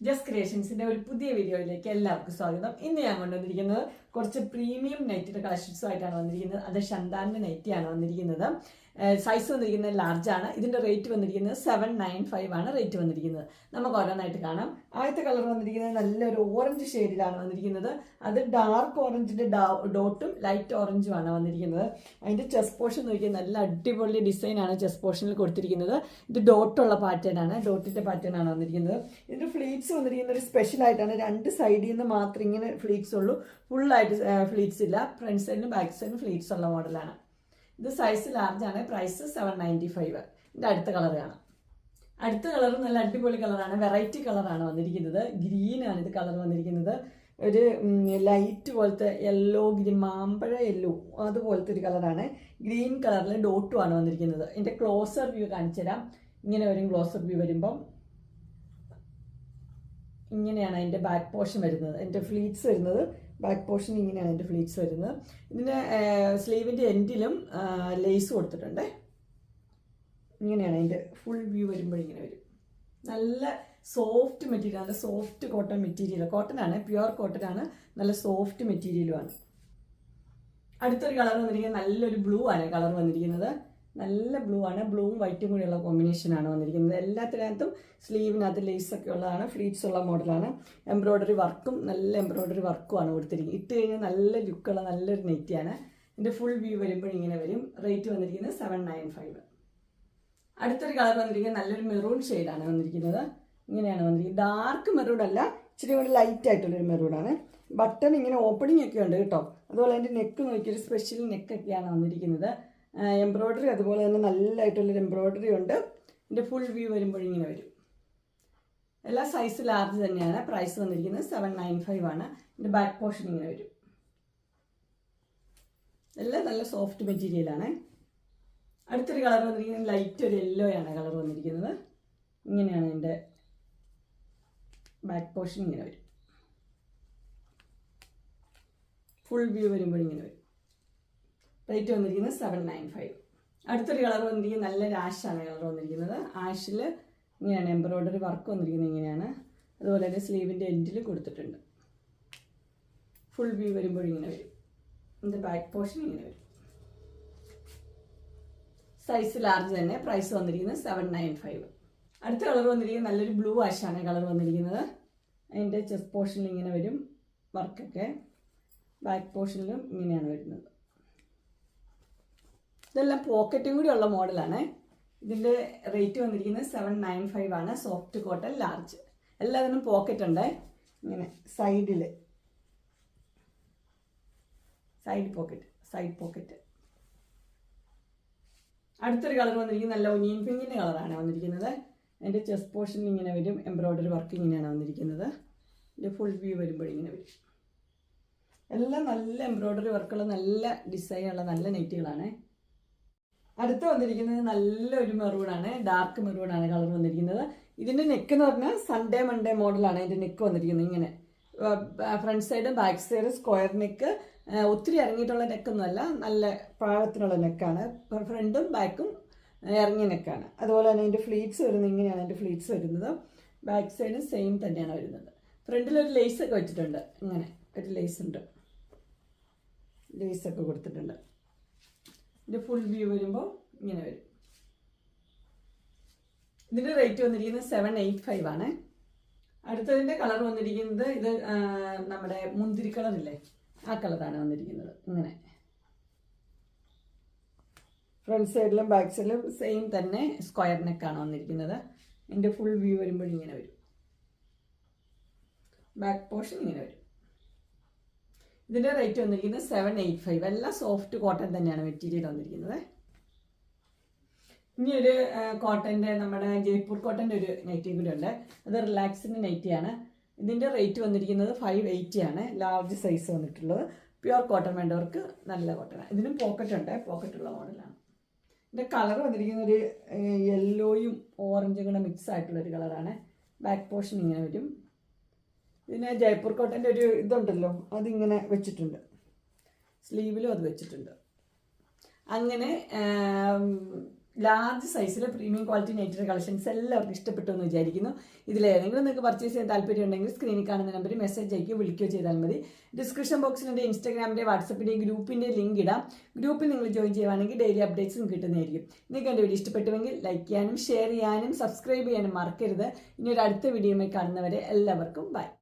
Just ക്രിയേഷൻസിന്റെ ഒരു പുതിയ വീഡിയോയിലേക്ക് എല്ലാവർക്കും സ്വാഗതം. ഇന്ന് ഞാൻ കൊണ്ടുവന്നിരിക്കുന്നത് കുറച്ച് പ്രീമിയം നൈറ്റിയുടെ കളക്ഷൻസും ആയിട്ടാണ് വന്നിരിക്കുന്നത്. അത് ഷന്താന്റെ നൈറ്റിയാണ് വന്നിരിക്കുന്നത്. സൈസ് വന്നിരിക്കുന്നത് ലാർജ് ആണ്. ഇതിന്റെ റേറ്റ് വന്നിരിക്കുന്നത് സെവൻ നയൻ ഫൈവ് ആണ് റേറ്റ് വന്നിരിക്കുന്നത്. നമുക്ക് ഓരോന്നായിട്ട് കാണാം. ആദ്യത്തെ കളർ വന്നിരിക്കുന്നത് നല്ലൊരു ഓറഞ്ച് ഷെയ്ഡിലാണ് വന്നിരിക്കുന്നത്. അത് ഡാർക്ക് ഓറഞ്ചിന്റെ ഡോട്ടും ലൈറ്റ് ഓറഞ്ചും ആണ് വന്നിരിക്കുന്നത്. അതിന്റെ ചെസ് പോർഷൻ നോക്കിയാൽ നല്ല അടിപൊളി ഡിസൈനാണ് ചെസ് പോർഷനിൽ കൊടുത്തിരിക്കുന്നത്. ഇത് ഡോട്ടുള്ള പാറ്റേൺ ആണ്. ഡോട്ടിന്റെ പാറ്റേൺ ആണ് വന്നിരിക്കുന്നത്. ഇതിന്റെ ഫ്ലീറ്റ്സ് വന്നിരിക്കുന്നത് ഒരു സ്പെഷ്യൽ ആയിട്ടാണ്. രണ്ട് സൈഡിൽ നിന്ന് മാത്രം ഇങ്ങനെ ഫ്ലീറ്റ്സ് ഉള്ളൂ. ഫുള്ളായിട്ട് ഫ്ലീറ്റ്സ് ഇല്ല. ഫ്രണ്ട് സൈഡിനും ബാക്ക് സൈഡിനും ഫ്ലീറ്റ്സ് ഉള്ള മോഡലാണ് ഇത് സൈസ് ലാർജ് ആണ്. പ്രൈസ് സെവൻ നയന്റി ഫൈവ് ഇതിന്റെ അടുത്ത കളർ കാണാം അടുത്ത കളർ നല്ല അടിപൊളി കളറാണ് വെറൈറ്റി കളറാണ് വന്നിരിക്കുന്നത്. ഗ്രീൻ ആണ് ഇത് കളർ വന്നിരിക്കുന്നത്. ഒരു ലൈറ്റ് പോലത്തെ യെല്ലോ ഗ്രീൻ മാമ്പഴ യെല്ലോ അതുപോലത്തെ ഒരു കളറാണ് ഗ്രീൻ കളറിൽ ഡോട്ടും ആണ് വന്നിരിക്കുന്നത്. ഇതിന്റെ ക്ലോസർ വ്യൂ കാണിച്ചു തരാം. ഇങ്ങനെ വരും ക്ലോസർ വ്യൂ വരുമ്പം. ഇങ്ങനെയാണ് അതിന്റെ ബാക്ക് പോർഷൻ വരുന്നത്. അതിന്റെ ഫ്ലീറ്റ്സ് വരുന്നത്. ബാക്ക് പോർഷൻ ഇങ്ങനെയാണ് എന്റെ ഫ്ലീറ്റ്സ് വരുന്നത്. ഇതിന്റെ സ്ലീവിന്റെ എൻഡിലും ലേസ് കൊടുത്തിട്ടുണ്ട്. ഇങ്ങനെയാണ് അതിന്റെ ഫുൾ വ്യൂ വരുമ്പോൾ ഇങ്ങനെ വരും. നല്ല സോഫ്റ്റ് മെറ്റീരിയൽ നല്ല സോഫ്റ്റ് കോട്ടൺ മെറ്റീരിയൽ കോട്ടൺ ആണ് പ്യുവർ കോട്ടൺ ആണ് നല്ല സോഫ്റ്റ് മെറ്റീരിയലുമാണ് അടുത്തൊരു കളർ വന്നിരിക്കുന്നത് നല്ലൊരു ബ്ലൂ ആണ് കളർ വന്നിരിക്കുന്നത്. നല്ല ബ്ലൂ ആണ്. ബ്ലൂവും വൈറ്റും കൂടിയുള്ള കോമ്പിനേഷൻ ആണ് വന്നിരിക്കുന്നത്. എല്ലാത്തിനകത്തും സ്ലീവിനകത്ത് ലേസ് ഒക്കെ ഉള്ളതാണ്. ഫ്ലീറ്റ്സ് ഉള്ള മോഡലാണ് എംബ്രോയ്ഡറി വർക്കും നല്ല എംബ്രോയ്ഡറി വർക്കും ആണ് കൊടുത്തിരിക്കുന്നത്. ഇട്ട് കഴിഞ്ഞാൽ നല്ല ലുക്കുള്ള നല്ലൊരു നെറ്റിയാണ് ഇതിന്റെ ഫുൾ വ്യൂ വരുമ്പോൾ ഇങ്ങനെ വരും. റേറ്റ് വന്നിരിക്കുന്നത് സെവൻ നയൻ ഫൈവ് അടുത്തൊരു കളർ വന്നിരിക്കുന്നത് നല്ലൊരു മെറൂൺ ഷെയ്ഡാണ് വന്നിരിക്കുന്നത്. ഇങ്ങനെയാണ് വന്നിരിക്കുന്നത്. ഡാർക്ക് മെറൂൺ അല്ല ഇച്ചിരി കൂടി ലൈറ്റ് ആയിട്ടുള്ളൊരു മെറൂണാണ് ബട്ടൺ ഇങ്ങനെ ഓപ്പണിംഗ് ഒക്കെ ഉണ്ട് കേട്ടോ. അതുപോലെ അതിന്റെ നെക്ക് നോക്കിയൊരു സ്പെഷ്യൽ നെക്കൊക്കെയാണ് വന്നിരിക്കുന്നത്. എംബ്രോയ്ഡറി അതുപോലെ തന്നെ നല്ലതായിട്ടുള്ളൊരു എംബ്രോയ്ഡറി ഉണ്ട്. ഇതിന്റെ ഫുൾ വ്യൂ വരുമ്പോൾ ഇങ്ങനെ വരും. എല്ലാ സൈസ് ലാർജ് തന്നെയാണ്. പ്രൈസ് വന്നിരിക്കുന്നത് സെവൻ നയൻ ഫൈവ് ആണ്. ഇതിന്റെ ബാക്ക് പോർഷൻ ഇങ്ങനെ വരും. എല്ലാം നല്ല സോഫ്റ്റ് മെറ്റീരിയലാണ് അടുത്തൊരു കളർ വന്നിരിക്കുന്നത് ലൈറ്റ് ഒരു യെല്ലോ ആണ് കളർ വന്നിരിക്കുന്നത്. ഇങ്ങനെയാണ് ഇതിന്റെ ബാക്ക് പോർഷൻ ഇങ്ങനെ വരും. ഫുൾ വ്യൂ വരുമ്പോൾ ഇങ്ങനെ വരും. റേറ്റ് വന്നിരിക്കുന്നത് സെവൻ നയൻ ഫൈവ് അടുത്തൊരു കളർ വന്നിരിക്കുന്നത് നല്ല ആഷാണ് കളർ വന്നിരിക്കുന്നത്. ആഷിൽ ഇങ്ങനെയാണ് എംബ്രോയിഡറി വർക്ക് വന്നിരിക്കുന്നത് ഇങ്ങനെയാണ്. അതുപോലെ തന്നെ സ്ലീവിന്റെ എൻഡിൽ കൊടുത്തിട്ടുണ്ട്. ഫുൾ വ്യൂ വരുമ്പോൾ ഇങ്ങനെ വരും. ഇതിന്റെ ബാക്ക് പോർഷൻ ഇങ്ങനെ വരും. സൈസ് ലാർജ് തന്നെ. പ്രൈസ് വന്നിരിക്കുന്നത് സെവൻ നയൻ ഫൈവ് അടുത്ത കളർ വന്നിരിക്കുന്നത് നല്ലൊരു ബ്ലൂ ആഷാണ് കളർ വന്നിരിക്കുന്നത്. അതിന്റെ ചെസ്റ്റ് പോർഷനിൽ ഇങ്ങനെ വരും വർക്കൊക്കെ ബാക്ക് പോർഷനിലും ഇങ്ങനെയാണ് വരുന്നത്. ഇതെല്ലാം പോക്കറ്റും കൂടി ഉള്ള മോഡലാണ് ഇതിന്റെ റേറ്റ് വന്നിരിക്കുന്നത് സെവൻ നയൻ ഫൈവ് ആണ്. സോഫ്റ്റ് കോട്ടൺ ലാർജ് എല്ലാത്തിനും പോക്കറ്റ് ഉണ്ട്. ഇങ്ങനെ സൈഡിൽ സൈഡ് പോക്കറ്റ് സൈഡ് പോക്കറ്റ് അടുത്തൊരു കളർ വന്നിരിക്കുന്നത് നല്ല ഒനിയൻ പിങ്കിന്റെ കളറാണ് വന്നിരിക്കുന്നത്. അതിന്റെ ചെസ്റ്റ് പോർഷൻ ഇങ്ങനെ വരും. എംബ്രോയ്ഡറി വർക്ക് ഇങ്ങനെയാണ് വന്നിരിക്കുന്നത്. ഇതിന്റെ ഫുൾ വ്യൂ വരുമ്പോൾ ഇങ്ങനെ വരും. എല്ലാം നല്ല എംബ്രോയ്ഡറി വർക്കുള്ള നല്ല ഡിസൈനുള്ള നല്ല നെറ്റുകളാണ് അടുത്ത് വന്നിരിക്കുന്നത് നല്ലൊരു മെറൂണാണ് ഡാർക്ക് മെറൂണാണ് കളർ വന്നിരിക്കുന്നത്. ഇതിന്റെ നെക്ക് എന്ന് പറഞ്ഞാൽ സൺഡേ മൺഡേ മോഡലാണ് ഇതിന്റെ നെക്ക് വന്നിരിക്കുന്നത് ഇങ്ങനെ. ഫ്രണ്ട് സൈഡും ബാക്ക് സൈഡും സ്ക്വയർ നെക്ക് ഒത്തിരി ഇറങ്ങിയിട്ടുള്ള നെക്കൊന്നുമല്ല നല്ല പാഴത്തിനുള്ള നെക്കാണ് ഫ്രണ്ടും ബാക്കും ഇറങ്ങിയ നെക്കാണ് അതുപോലെ തന്നെ അതിന്റെ ഫ്ലീറ്റ്സ് വരുന്നത് ഇങ്ങനെയാണ് അതിന്റെ ഫ്ലീറ്റ്സ് വരുന്നത്. ബാക്ക് സൈഡും സെയിം തന്നെയാണ് വരുന്നത്. ഫ്രണ്ടിൽ ഒരു ലേസ് ഒക്കെ വെച്ചിട്ടുണ്ട്. ഇങ്ങനെ ഒരു ലേസ് ഉണ്ട്. ലേസ് ഒക്കെ കൊടുത്തിട്ടുണ്ട്. ഇതിന്റെ ഫുൾ വ്യൂ വരുമ്പോൾ ഇങ്ങനെ വരും. ഇതിന്റെ റേറ്റ് വന്നിരിക്കുന്നത് സെവൻ എയ്റ്റ് ഫൈവ് ആണ്. അടുത്തതിന്റെ കളർ വന്നിരിക്കുന്നത് ഇത് നമ്മുടെ മുന്തിരി കളറില്ലേ ആ കളറാണ് വന്നിരിക്കുന്നത്. ഇങ്ങനെ. ഫ്രണ്ട് സൈഡിലും ബാക്ക് സൈഡിലും സെയിം തന്നെ സ്ക്വയർ നെക്കാണ് വന്നിരിക്കുന്നത്. ഇതിന്റെ ഫുൾ വ്യൂ വരുമ്പോൾ ഇങ്ങനെ വരും. ബാക്ക് പോർഷൻ ഇങ്ങനെ വരും. ഇതിന്റെ റേറ്റ് വന്നിരിക്കുന്നത് സെവൻ എയ്റ്റ് ഫൈവ് എല്ലാം സോഫ്റ്റ് കോട്ടൺ തന്നെയാണ് മെറ്റീരിയൽ വന്നിരിക്കുന്നത് ഇനി ഒരു കോട്ടന്റെ നമ്മുടെ ജയ്പൂർ കോട്ടന്റെ ഒരു നൈറ്റി കൂടി ഉണ്ട്. അത് റിലാക്സിന്റെ നൈറ്റിയാണ് ഇതിന്റെ റേറ്റ് വന്നിരിക്കുന്നത് ഫൈവ് എയ്റ്റി ആണ്. ലാർജ് സൈസ് വന്നിട്ടുള്ളത്. പ്യുവർ കോട്ടൺ വേണ്ടവർക്ക് നല്ല കോട്ടൺ ഇതിനും പോക്കറ്റ് ഉണ്ട്. പോക്കറ്റ് ഉള്ള മോഡലാണ് ഇതിന്റെ കളർ വന്നിരിക്കുന്ന ഒരു യെല്ലോയും ഓറഞ്ചും കൂടെ മിക്സ് ആയിട്ടുള്ള ഒരു കളറാണ് ബാക്ക് പോർഷൻ ഇങ്ങനെ വരും. ഇതിന് ജയ്പൂർ കോട്ടന്റെ ഒരു ഇതുണ്ടല്ലോ അതിങ്ങനെ വെച്ചിട്ടുണ്ട്. സ്ലീവിലും അത് വെച്ചിട്ടുണ്ട്. അങ്ങനെ ലാർജ് സൈസിലെ പ്രീമിയം ക്വാളിറ്റി നൈറ്റിന്റെ കളക്ഷൻസ് എല്ലാവർക്കും ഇഷ്ടപ്പെട്ടു എന്ന് വിചാരിക്കുന്നു. ഇതിലേതെങ്കിലും നിങ്ങൾക്ക് പർച്ചേസ് ചെയ്യാൻ താല്പര്യം ഉണ്ടെങ്കിൽ സ്ക്രീനിൽ കാണുന്ന നമ്പറിൽ മെസ്സേജ് അയക്കുകയോ വിളിക്കുകയോ ചെയ്താൽ മതി. ഡിസ്ക്രിപ്ഷൻ ബോക്സിൽ എന്റെ ഇൻസ്റ്റാഗ്രാമിന്റെ വാട്സപ്പിന്റെ ഗ്രൂപ്പിന്റെ ലിങ്ക് ഇടാം. ഗ്രൂപ്പിൽ നിങ്ങൾ ജോയിൻ ചെയ്യുവാണെങ്കിൽ ഡെയിലി അപ്ഡേറ്റ്സും കിട്ടുന്നതായിരിക്കും. നിങ്ങൾക്ക് എന്റെ വീഡിയോ ഇഷ്ടപ്പെട്ടുവെങ്കിൽ ലൈക്ക് ചെയ്യാനും ഷെയർ ചെയ്യാനും സബ്സ്ക്രൈബ് ചെയ്യാനും മറക്കരുത്. ഇനി ഒരു അടുത്ത വീഡിയോയുമായി കാണുന്നവരെ എല്ലാവർക്കും ബൈ